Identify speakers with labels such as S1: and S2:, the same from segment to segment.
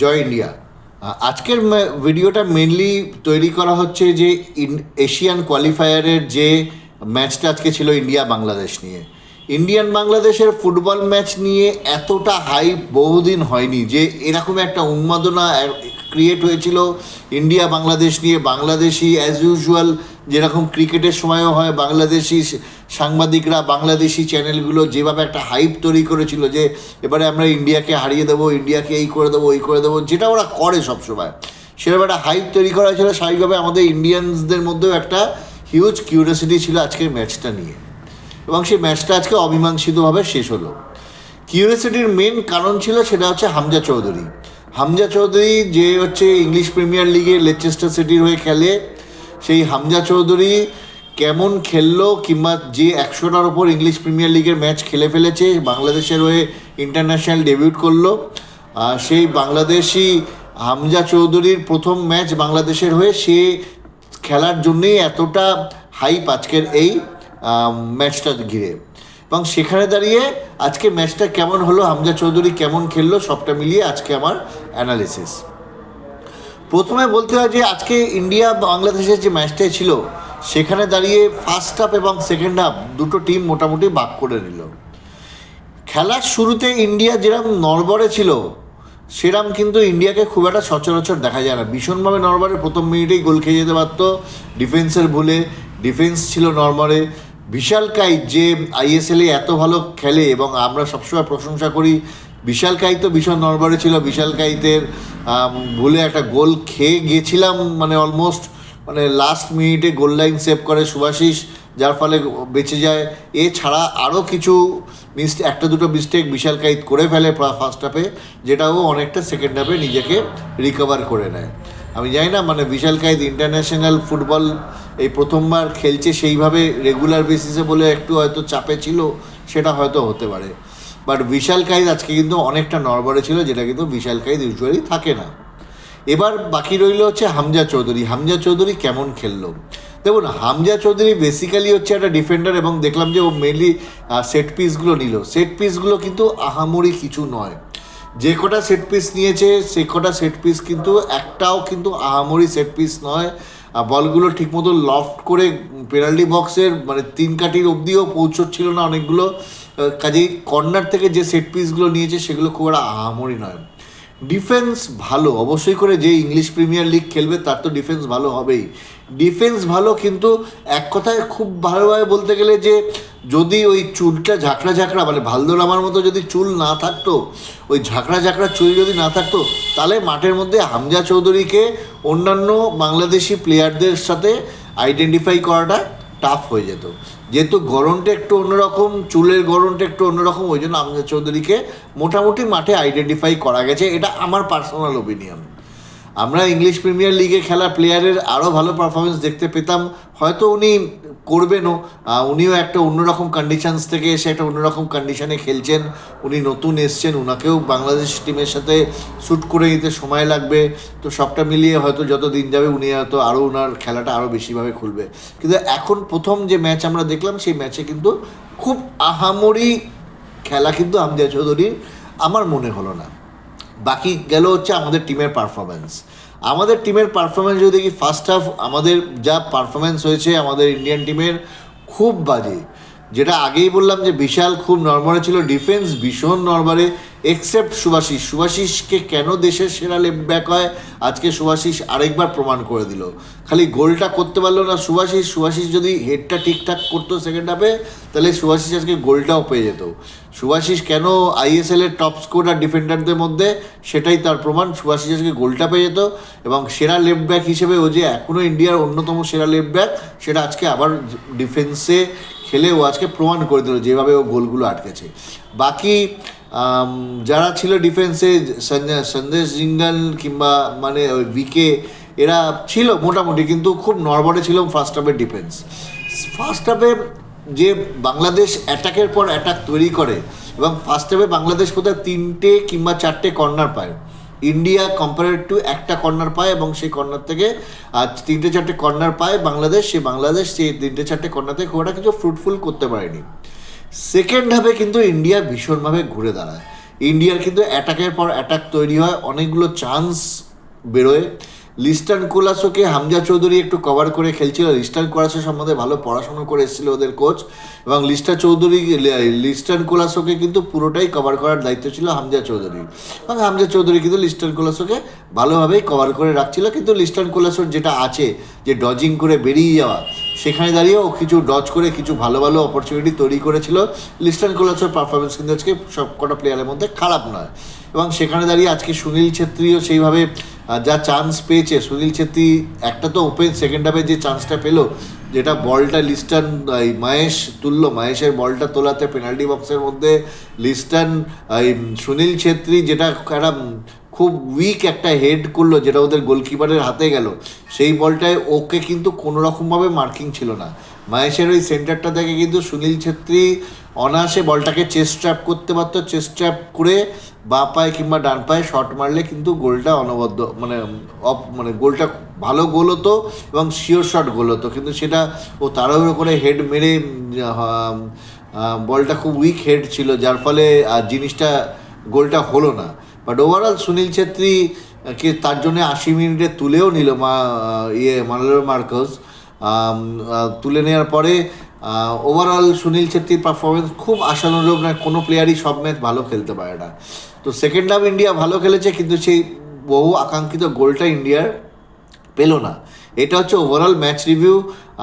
S1: জয় India. আজকের ভিডিওটা mainly তৈরি করা হচ্ছে যে এশিয়ান কোয়ালিফায়ারের যে ম্যাচটা আজকে ছিল ইন্ডিয়া বাংলাদেশ নিয়ে। ইন্ডিয়ান বাংলাদেশের ফুটবল ম্যাচ নিয়ে এতটা হাইপ বহুদিন হয়নি যে এরকম একটা উন্মাদনা ক্রিয়েট হয়েছিল ইন্ডিয়া বাংলাদেশ নিয়ে। বাংলাদেশি অ্যাজ ইউজুয়াল যেরকম ক্রিকেটের সময়ও হয়, বাংলাদেশি সাংবাদিকরা বাংলাদেশি চ্যানেলগুলো যেভাবে একটা হাইপ তৈরি করেছিল যে এবারে আমরা ইন্ডিয়াকে হারিয়ে দেবো, ইন্ডিয়াকে এই করে দেবো, ওই করে দেবো, যেটা ওরা করে সবসময়। সেরকম একটা হাইপ তৈরি করা হয়েছিল। স্বাভাবিকভাবে আমাদের ইন্ডিয়ানসদের মধ্যেও একটা হিউজ কিউরিয়াসিটি ছিল আজকের ম্যাচটা নিয়ে। এবং সেই ম্যাচটা আজকে অমীমাংসিতভাবে শেষ হলো। কিউরিয়াসিটির মেন কারণ ছিল সেটা হচ্ছে হামজা চৌধুরী। হামজা চৌধুরী যে হচ্ছে ইংলিশ প্রিমিয়ার লিগে লেচেস্টার সিটির হয়ে খেলে, সেই হামজা চৌধুরী কেমন খেললো কিংবা যে একশোটার ওপর ইংলিশ প্রিমিয়ার লিগের ম্যাচ খেলে ফেলেছে, বাংলাদেশের হয়ে ইন্টারন্যাশনাল ডেবিউট করল সেই বাংলাদেশি হামজা চৌধুরীর প্রথম ম্যাচ বাংলাদেশের হয়ে সে খেলার জন্যেই এতটা হাইপ আজকের এই ম্যাচটা ঘিরে। এবং সেখানে দাঁড়িয়ে আজকে ম্যাচটা কেমন হলো, হামজা চৌধুরী কেমন খেললো, সবটা মিলিয়ে আজকে আমার অ্যানালিসিস প্রথমে বলতে হয় যে আজকে ইন্ডিয়া বাংলাদেশের যে ম্যাচটাই ছিল সেখানে দাঁড়িয়ে ফার্স্ট হাফ এবং সেকেন্ড হাফ দুটো টিম মোটামুটি ভাগ করে নিল। খেলার শুরুতে ইন্ডিয়া যেরকম নড়বড়ে ছিল, সেরম কিন্তু ইন্ডিয়াকে খুব একটা সচরাচর দেখা যায় না। ভীষণভাবে নড়বড়ে, প্রথম মিনিটেই গোল খেয়ে যেতে পারত। ডিফেন্সের ভুলে ডিফেন্স ছিল নড়বড়ে। বিশাল কাইত যে আইএসএলে এত ভালো খেলে এবং আমরা সবসময় প্রশংসা করি, বিশাল কাইত তো ভীষণ নড়বড়ে ছিল। বিশাল কাইতের ভুলে একটা গোল খেয়ে গিয়েছিলাম মানে অলমোস্ট মানে লাস্ট মিনিটে গোল লাইন সেভ করে সুভাশিস যার ফলে বেঁচে যায়। এছাড়া আরও কিছু মিস একটা দুটো মিস্টেক বিশাল কাইত করে ফেলে ফার্স্ট হাফে যেটাও অনেকটা সেকেন্ড হাফে নিজেকে রিকভার করে নেয়। আমি জানি না মানে বিশাল কাইত ইন্টারন্যাশনাল ফুটবল এই প্রথমবার খেলছে সেইভাবে রেগুলার বেসিসে বলে একটু হয়তো চাপে ছিল, সেটা হয়তো হতে পারে। বাট বিশাল কাইদ আজকে কিন্তু অনেকটা নড়বড়ে ছিল, যেটা কিন্তু বিশাল কাইদ ইউজুয়ালি থাকে না। এবার বাকি রইল হচ্ছে হামজা চৌধুরী। হামজা চৌধুরী কেমন খেললো? দেখুন, হামজা চৌধুরী বেসিক্যালি হচ্ছে একটা ডিফেন্ডার এবং দেখলাম যে ও মেনলি সেট পিসগুলো নিল। সেট পিসগুলো কিন্তু আহামরি কিছু নয়। যে কটা সেট পিস নিয়েছে, সে কটা সেট পিস কিন্তু একটাও কিন্তু আহামরি সেট পিস নয়। বলগুলো ঠিকমতো লফট করে পেনাল্টি বক্সের মানে তিন কাটির অবধিও পৌঁছচ্ছিল না অনেকগুলো। কাজেই কর্নার থেকে যে সেট পিসগুলো নিয়েছে, সেগুলো খুব একটা আহামরি নয়। ডিফেন্স ভালো, অবশ্যই করে যে ইংলিশ প্রিমিয়ার লিগ খেলবে, তার তো ডিফেন্স ভালো হবেই। ডিফেন্স ভালো কিন্তু এক কথায় খুব ভালোভাবে বলতে গেলে যে, যদি ওই চুলটা ঝাঁকড়া ঝাঁকড়া মানে ভালদোর আমার মতো যদি চুল না থাকতো, ওই ঝাঁকড়া ঝাঁকড়া চুল যদি না থাকতো, তাহলে মাঠের মধ্যে হামজা চৌধুরীকে অন্যান্য বাংলাদেশি প্লেয়ারদের সাথে আইডেন্টিফাই করাটা টাফ হয়ে যেত। যেহেতু গরমটা একটু অন্যরকম, চুলের গরমটা একটু অন্যরকম, ওই জন্য আমজাদ চৌধুরীকে মোটামুটি মাঠে আইডেন্টিফাই করা গেছে। এটা আমার পার্সোনাল ওপিনিয়ন আমরা ইংলিশ প্রিমিয়ার লিগে খেলা প্লেয়ারের আরও ভালো পারফরমেন্স দেখতে পেতাম। হয়তো উনি করবেনও উনিও একটা অন্যরকম কন্ডিশানস থেকে এসে একটা অন্যরকম কন্ডিশানে খেলছেন, উনি নতুন এসছেন ওনাকেও বাংলাদেশ টিমের সাথে শ্যুট করে নিতে সময় লাগবে, তো সবটা মিলিয়ে হয়তো যত দিন যাবে উনি হয়তো আরও ওনার খেলাটা আরও বেশিভাবে খুলবে। কিন্তু এখন প্রথম যে ম্যাচ আমরা দেখলাম, সেই ম্যাচে কিন্তু খুব আহামরি খেলা কিন্তু আমদিয়া চৌধুরীর, আমার মনে হলো না। বাকি গেল হচ্ছে আমাদের টিমের পারফরমেন্স আমাদের টিমের পারফরমেন্স যদি দেখি ফার্স্ট হাফ আমাদের যা পারফরমেন্স হয়েছে আমাদের ইন্ডিয়ান টিমের খুব বাজে। যেটা আগেই বললাম যে বিশাল খুব নর্মালে ছিল। ডিফেন্স ভীষণ নর্মালে এক্সেপ্ট সুভাশিস সুভাশিসকে কেন দেশের সেরা লেফট ব্যাক হয়? আজকে সুভাশিস আরেকবার প্রমাণ করে দিল। খালি গোলটা করতে পারল না সুভাশিস সুভাশিস যদি হেডটা ঠিকঠাক করতো সেকেন্ড হাফে তাহলে সুভাশিস আজকে গোলটাও পেয়ে যেত। সুভাশিস কেন আইএসএল এর টপ স্কোরার ডিফেন্ডারদের মধ্যে? সেটাই তার প্রমাণ। সুভাশিস আজকে গোলটা পেয়ে যেত এবং সেরা লেফট ব্যাক হিসেবে ও যে এখনও ইন্ডিয়ার অন্যতম সেরা লেফট ব্যাক সেটা আজকে আবার ডিফেন্সে খেলে ও আজকে প্রমাণ করে দিল যেভাবে ও গোলগুলো আটকেছে। বাকি যারা ছিল ডিফেন্সে সন্দেশ জিঙ্গাল কিংবা মানে ওই বিকে এরা ছিল মোটামুটি কিন্তু খুব নড়বড়ে ছিল ফার্স্ট হাফের ডিফেন্স ফার্স্ট হাফে যে বাংলাদেশ অ্যাটাকের পর অ্যাটাক তৈরি করে এবং ফার্স্ট হাফে বাংলাদেশ কোথায় তিনটে কিংবা চারটে কর্নার পায় ইন্ডিয়া কম্পেয়ার টু একটা কর্নার পায় এবং সেই কর্নার থেকে তিনটে চারটে কর্নার পায় বাংলাদেশ, সেই বাংলাদেশ সেই তিনটে চারটে কর্নার থেকে একটা কিছু ফ্রুটফুল করতে পারেনি। সেকেন্ড হাফে কিন্তু ইন্ডিয়া ভীষণভাবে ঘুরে দাঁড়ায়। ইন্ডিয়ার কিন্তু অ্যাটাকের পর অ্যাটাক তৈরি হয়, অনেকগুলো চান্স বেরোয়। লিস্টার্ন কোলাসোকে হামজা চৌধুরী একটু কভার করে খেলছিল। লিস্টার্ন কোলাসো সম্বন্ধে ভালো পড়াশোনা করে এসেছিল ওদের কোচ এবং লিস্টার চৌধুরী লিস্টার্ন কোলাসোকে কিন্তু পুরোটাই কভার করার দায়িত্ব ছিল হামজা চৌধুরী। এবং হামজা চৌধুরী কিন্তু লিস্টার্ন কোলাসোকে ভালোভাবেই কভার করে রাখছিল। কিন্তু লিস্টার্ন কোলাসোর যেটা আছে, যে ডজিং করে বেরিয়ে যাওয়া, সেখানে দাঁড়িয়ে ও কিছু ডজ করে কিছু ভালো ভালো অপরচুনিটি তৈরি করেছিল। লিস্টার্ন কোলাসোর পারফরমেন্স কিন্তু আজকে সব কটা প্লেয়ারের মধ্যে খারাপ নয়। এবং সেখানে দাঁড়িয়ে আজকে সুনীল ছেত্রীও সেইভাবে যা চান্স পেয়েছে, সুনীল ছেত্রী, একটা তো ওপেন সেকেন্ড হাফে যে চান্সটা পেল, যেটা বলটা লিস্টার্ন এই মাহেশ তুললো, মাহেশের বলটা তোলাতে পেনাল্টি বক্সের মধ্যে লিস্টার্ন এই সুনীল ছেত্রী যেটা একটা খুব উইক একটা হেড করল, যেটা ওদের গোলকিপারের হাতে গেল, সেই বলটায় ওকে কিন্তু কোনো রকমভাবে মার্কিং ছিল না। মাহেশের ওই সেন্টারটা থেকে কিন্তু সুনীল ছেত্রী অনায়াসে বলটাকে চেস্ট ট্র্যাপ করতে পারতো চেস্ট ট্র্যাপ করে বা পায়ে কিংবা ডান পায়ে শট মারলে কিন্তু গোলটা অনবদ্য মানে অফ মানে গোলটা ভালো গোল হতো এবং শিওর শট গোল হতো। কিন্তু সেটা ও তাড়াহুড়ো করে হেড মেরে বলটা খুব উইক হেড ছিল, যার ফলে জিনিসটা, গোলটা হলো না। বাট ওভারঅল সুনীল ছেত্রী, কে তার জন্য আশি মিনিটে তুলেও নিল মা ইয়ে মানলোর মার্কস। তুলে নেওয়ার পরে ওভারঅল সুনীল ছেত্রীর পারফরমেন্স খুব আশানুরূপ, না, কোনো প্লেয়ারই সব ম্যাচ ভালো খেলতে পারে না। তো সেকেন্ড হাফ ইন্ডিয়া ভালো খেলেছে, কিন্তু সেই বহু আকাঙ্ক্ষিত গোলটা ইন্ডিয়ার পেল না। এটা হচ্ছে ওভারঅল ম্যাচ রিভিউ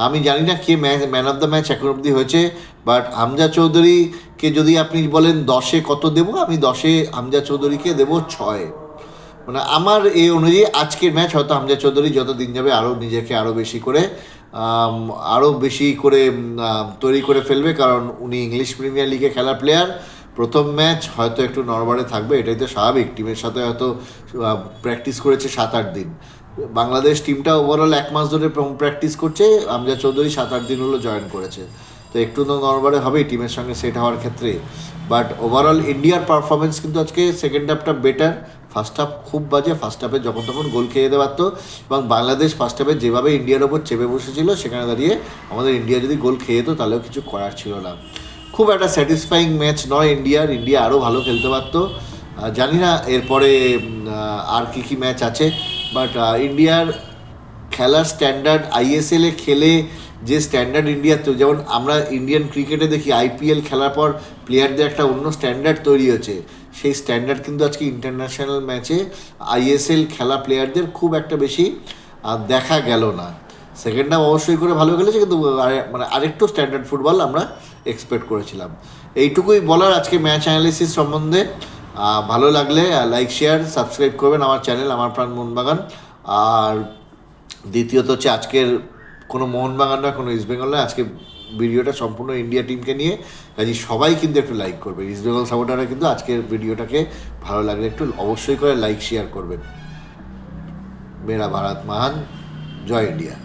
S1: আমি জানি না কে match man of the match এখন অবধি হয়েছে বাট হামজা চৌধুরীকে যদি আপনি বলেন দশে কত দেবো, আমি দশে হামজা চৌধুরীকে দেবো ছয়। মানে আমার এই অনুযায়ী আজকের ম্যাচ হয়তো হামজা চৌধুরী যত দিন যাবে আরও নিজেকে আরও বেশি করে আরও বেশি করে তৈরি করে ফেলবে কারণ উনি ইংলিশ প্রিমিয়ার লিগে খেলা প্লেয়ার। প্রথম ম্যাচ হয়তো একটু নরবারে থাকবে, এটাই তো স্বাভাবিক। টিমের সাথে হয়তো প্র্যাকটিস করেছে সাত আট দিন। বাংলাদেশ টিমটা ওভারঅল এক মাস ধরে প্র্যাকটিস করছে আমজা চৌধুরী সাত আট দিন হলো জয়েন করেছে। তো একটু তো নরবারে হবেই টিমের সঙ্গে সেট হওয়ার ক্ষেত্রে। বাট ওভারঅল ইন্ডিয়ার পারফরমেন্স কিন্তু আজকে সেকেন্ড হাফটা বেটার ফার্স্ট হাফ খুব বাজে ফার্স্ট হাফে যখন তখন গোল খেয়ে যেতে পারতো এবং বাংলাদেশ ফার্স্ট হাফে যেভাবে ইন্ডিয়ার ওপর চেপে বসেছিল, সেখানে দাঁড়িয়ে আমাদের ইন্ডিয়া যদি গোল খেয়ে যেত, তাহলেও কিছু করার ছিল না। খুব একটা স্যাটিসফাইং ম্যাচ নয় ইন্ডিয়ার ইন্ডিয়া আরও ভালো খেলতে পারতো। জানি না এরপরে আর কী কী ম্যাচ আছে বাট ইন্ডিয়ার খেলার স্ট্যান্ডার্ড আইএসএলে খেলে যে স্ট্যান্ডার্ড ইন্ডিয়ার যেমন আমরা ইন্ডিয়ান ক্রিকেটে দেখি আইপিএল খেলার পর প্লেয়ারদের একটা অন্য স্ট্যান্ডার্ড তৈরি হচ্ছে সেই স্ট্যান্ডার্ড কিন্তু আজকে ইন্টারন্যাশনাল ম্যাচে আইএসএল খেলা প্লেয়ারদের খুব একটা বেশি দেখা গেল না। সেকেন্ড হাফ অবশ্যই করে ভালো খেলেছে, কিন্তু মানে আরেকটু স্ট্যান্ডার্ড ফুটবল আমরা এক্সপেক্ট করেছিলাম। এইটুকুই বলার আজকে ম্যাচ অ্যানালিসিস সম্বন্ধে। ভালো লাগলে লাইক শেয়ার সাবস্ক্রাইব করবেন আমার চ্যানেল আমার প্রাণ মোহনবাগান। আর দ্বিতীয়ত হচ্ছে আজকের কোনো মোহনবাগান নয়, কোনো ইস্টবেঙ্গল নয়, আজকে ভিডিওটা সম্পূর্ণ ইন্ডিয়া টিমকে নিয়ে। কাজে সবাই কিন্তু একটু লাইক করবে। ইস্টবেঙ্গল সাপোর্টাররা কিন্তু আজকের ভিডিওটাকে ভালো লাগলে একটু অবশ্যই করে লাইক শেয়ার করবেন। মেরা ভারত মাহান, জয় ইন্ডিয়া